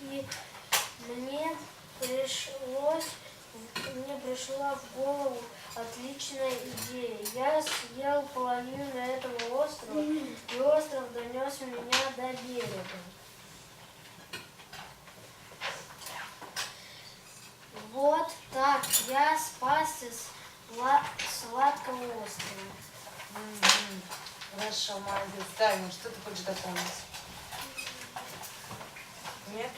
И мне пришлось, мне пришла в голову отличная идея. Я съел половину этого острова, и остров донес меня до берега. Вот так я спасся с ла- сладкого острова. Хорошо, молодец. Таня, что ты хочешь дополнить? Нет?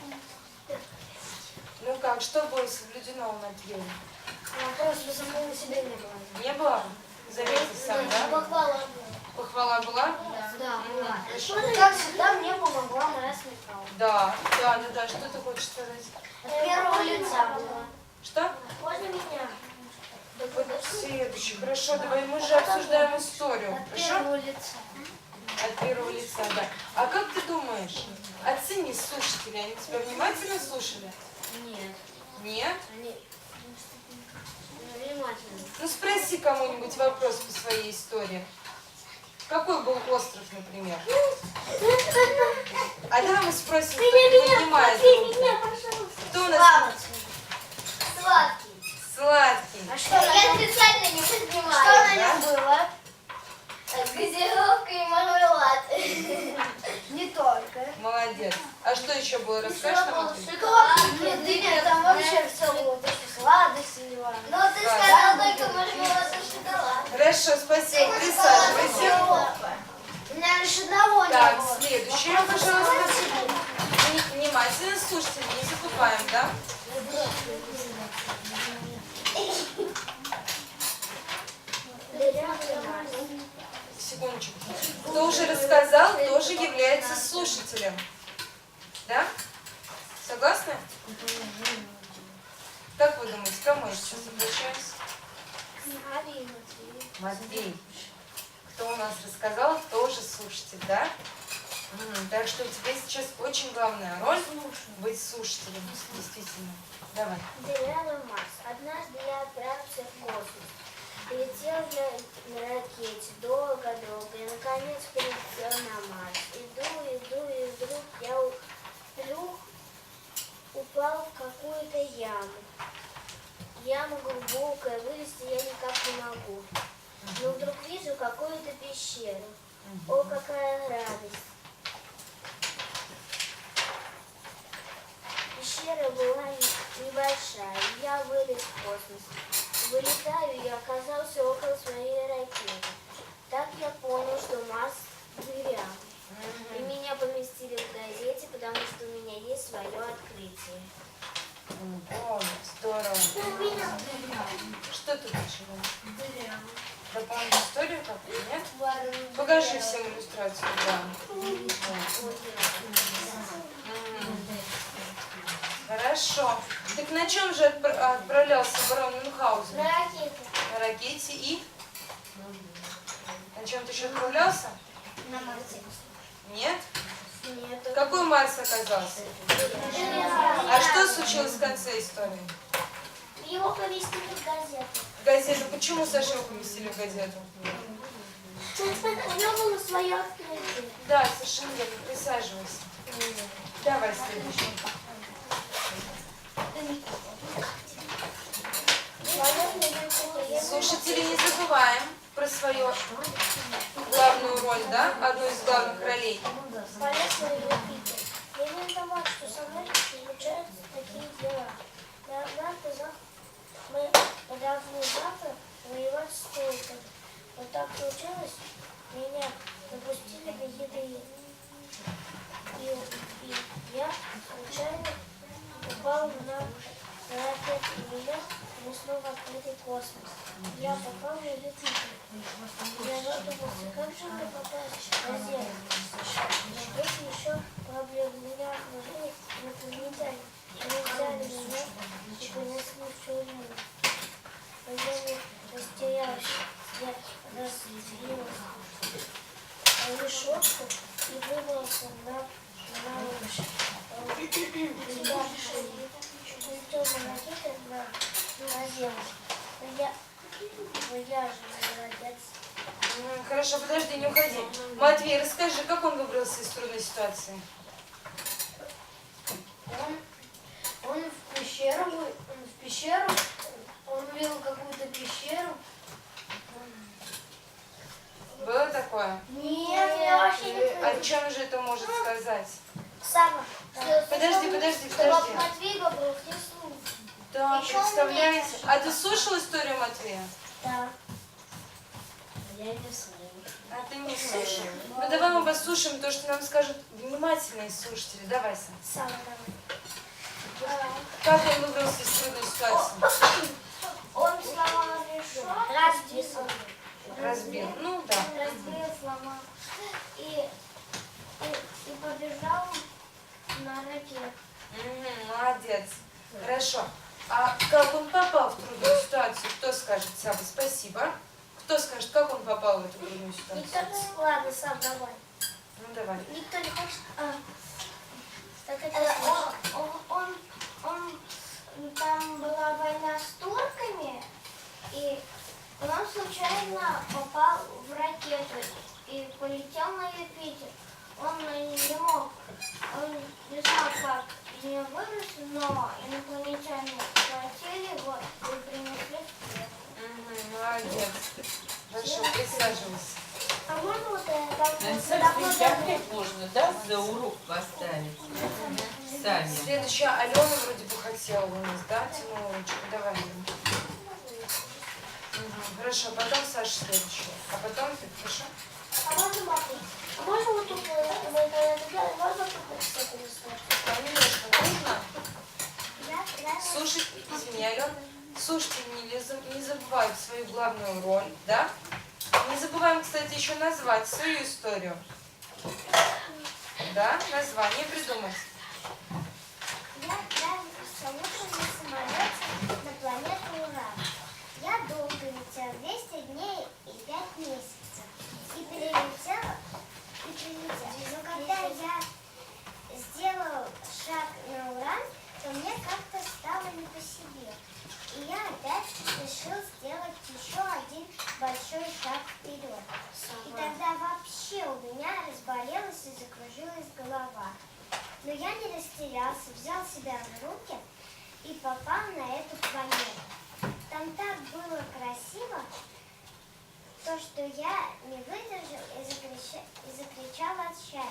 Ну как, что было соблюдено в Матвее? Вопрос по самому себе не было. Не было? Заметьте сам, да? Похвала Похвала была? Да, была. Хорошо. Как всегда, мне помогла моя смекалка. Да, да, да, да. Что ты хочешь сказать? От первого лица было. Что? Можно меня? Вот следующий. Хорошо, давай мы же обсуждаем историю. От Хорошо? первого лица. От первого лица, да. А как ты думаешь, оцени слушатели, они тебя внимательно слушали? Нет. Нет? Они внимательно. Ну спроси кому-нибудь вопрос по своей истории. Какой был остров, например? А давай мы спросим, кто не понимает. пожалуйста. Кто у нас Сладкий. сладкий? А что, Я специально не что поднимаю. на нем было? Газировка и мармелад. Не только. Молодец. А что еще было? Расскажешь нам? Нет, да нет, там вообще все было. Сладости не важно. Но ты сказал только мармелад и шоколад. Хорошо, спасибо. Присаживайся. У меня лишь одного не Так, было. следующее, пожалуйста. Вни- Внимательно слушайте, не забываем, да? Секундочку. Кто уже рассказал, тоже является слушателем. Да? Согласны? Как вы думаете, кому я сейчас обращаюсь? Матвей. Кто у нас рассказал, тоже слушатель, да? Так что у тебя сейчас очень главная роль быть слушателем, действительно. Давай. Деревянный Марс. Однажды я отправился в космос. Летел на, на ракете долго-долго и наконец прилетел на Марс. Иду, иду, и вдруг я вдруг упал в какую-то яму. Яма глубокая, вылезти я никак не могу. Но вдруг вижу какую-то пещеру. О, какая радость! Пещера была не- небольшая, я вылез в космос. Вылетаю и оказался около своей ракеты. Так я понял, что Марс дырявый. И меня поместили в газете, потому что у меня есть свое открытие. О, здорово. Что ты хочешь? Дополнить историю какую, нет? Покажи всем иллюстрацию, да. Хорошо. Так на чем же отпра- отправлялся барон Мюнхгаузен? На ракете. На ракете и? На чем ты еще отправлялся? На Марсе. Нет? Нет. Какой Марс оказался? А что случилось в конце истории? Его поместили в газету. В газету. Почему Сашу поместили в газету? У него было свое открытие. Да, совершенно верно. Присаживайся. Давай следующий. Слушатели, не забываем про свою главную роль, да? Одну из главных ролей. Полезно Юпитер. Я не виноват, что со мной случаются такие дела. Я завтра, завтра, мы должны завтра воевать с Толком. Вот так случилось, меня допустили какие-то и, и, и я случайно упал на, на ракету, и меня унесло в открытый космос. Я попал в Юпитер. Я задумался, как же мне попасть на Землю? Если ну, хорошо, подожди, не уходи. Матвей, расскажи, как он выбрался из трудной ситуации? Он, он в пещеру, он в пещеру, он увидел какую-то пещеру. Было такое? Нет, я вообще не э, помню. О чем же это может сказать? Сама. Подожди, подожди, подожди. Умеет. А ты слушал историю Матвея? Да. Я не слышу. А ты не слушал. Ну давай мы послушаем то, что нам скажут внимательные слушатели. Давай, Сан. Сам давай. Как он выбрался из трудной ситуации? Он сломал решетку. Разбил. Разбил. Ну да. Разбил, сломал. И, и, и побежал на ракету. Мгм, молодец. Хорошо. А как он попал в трудную ситуацию? Кто скажет? Саба, спасибо. Кто скажет, как он попал в эту трудную Никто ситуацию? не... Ладно, сам давай. Ну давай. Никто не хочет... А. Так это слышно. Он, он, он, он, там была война с турками, и он случайно попал в ракету и полетел на Юпитер. Он не мог, он не знал, как нее выбраться, но инопланетяне схватили его и принесли в. Мгм, молодец. Хорошо, присаживайся. А можно вот это? Мы сертификат можно, да, за урок поставить? Сами. Следующая Алена вроде бы хотела у нас, да, ручку. Давай. Мгм, Хорошо, потом Саша следующая. А потом ты, хорошо? А можно Матвей? А можно вот тут, мы когда это делаем, можно тут вот с этой листочкой? Конечно, нужно. Я, я Слушай, извини, Алена, не, не свою главную роль, да? Не забываем, кстати, еще назвать свою историю. Да, название придумать. Я на планету Уран. Я долго летел, 200 дней и 5 месяцев. И перелетел, и прилетел. Но когда я сделал шаг на Уран, то мне как-то стало не по себе. И я опять решил сделать еще один большой шаг вперед. И тогда вообще у меня разболелась и закружилась голова. Но я не растерялся, взял себя на руки и попал на эту планету. Там так было красиво, то, что я не выдержал и, закрича- и закричал от счастья.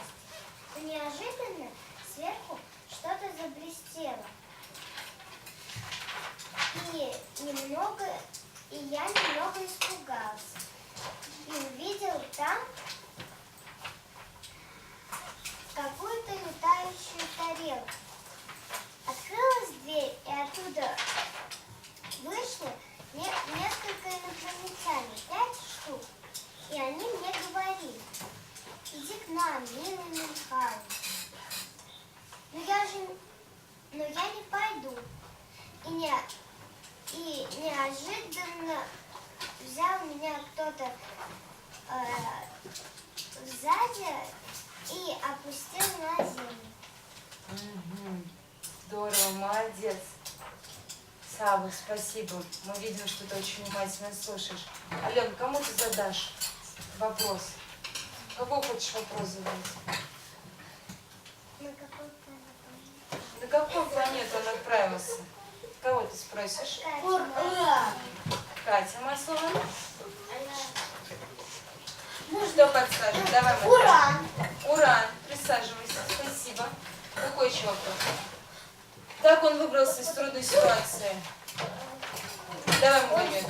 Но неожиданно сверху что-то заблестело. И немного, и я немного испугался. И увидел там какую-то летающую тарелку. Открылась дверь, и оттуда вышли не- инопланетян, штук. И они мне говорили, иди к нам, милый Мюнхгаузен. Но я же, но я не пойду. И, не, и неожиданно взял меня кто-то э, сзади и опустил на землю. Мгм. Здорово, молодец. Сава, спасибо. Мы видим, что ты очень внимательно слушаешь. Ален, кому ты задашь вопрос? Какой хочешь вопрос задать? На какой планете? На какую планету он отправился? Кого ты спросишь? Ура! Катя Маслова. Ну, что подскажешь? Давай, Матвей. Уран! Уран. Присаживайся. Спасибо. Какой еще вопрос? Как он выбрался из трудной ситуации? Давай, Магомед.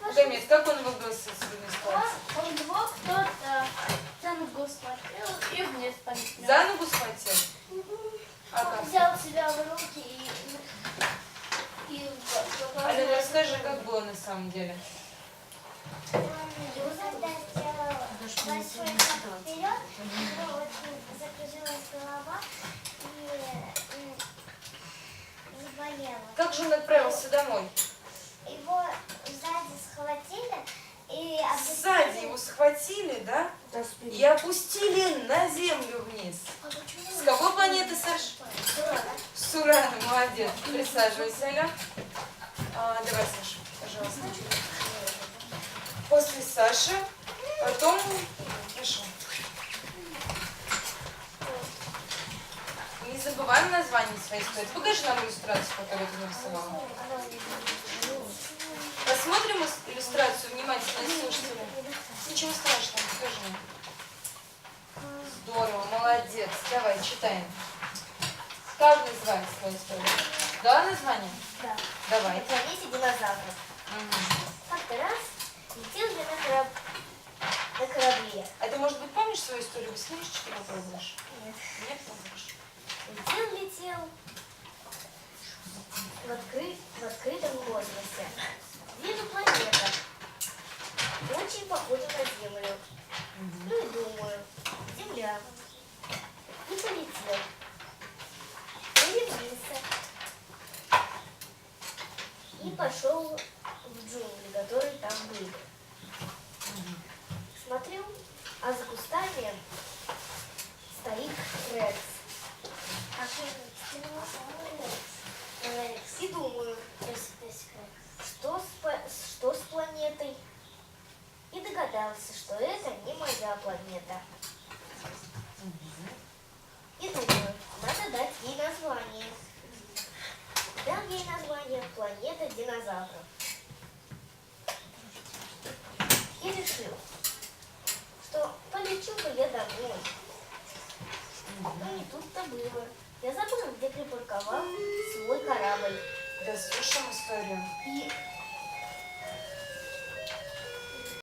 Магомед, как он выбрался из трудной ситуации? Он его кто-то за ногу схватил и вниз полетел. За ногу схватил? А как? Взял себя в руки и... и Алена, расскажи, как было на самом деле? Когда сделал большой шаг вперед, у него очень закружилась голова и м, заболела. Как же он отправился домой? Его сзади схватили и опустили. Сзади его схватили, да? И опустили на землю вниз. С какой планеты, Саш? С Урана, молодец. Присаживайся, Аля. А, давай, Саша, пожалуйста. После Саши, потом... Хорошо. Не забываем название своей истории. Покажи нам иллюстрацию, которую ты нарисовала. Посмотрим иллюстрацию внимательно, слушатели. Ничего страшного, покажи. Здорово, молодец. Давай, читаем. Как называется твоя история? Да, название? Да. Давай. На планете динозавров. Мгм. Как-то раз летел я на, кораб... на корабле. А ты, может быть, помнишь свою историю? С книжечки попробуешь? Нет. Нет, помнишь? Летел, летел в, откры... в открытом космосе. Вижу планета. Очень похожа на Землю. Ну и думаю, Земля. И полетел. Приземлился. И пошел в джунгли, которые там были. Смотрю, а за кустами стоит Рекс. И думаю, что с, что с планетой? И догадался, что это не моя планета. И думаю, надо дать ей название. Дам ей название «Планета динозавров». И решил, что полечу-ка я домой. Но не тут-то было. Я забыла, где припарковал свой корабль. Слушаем историю. И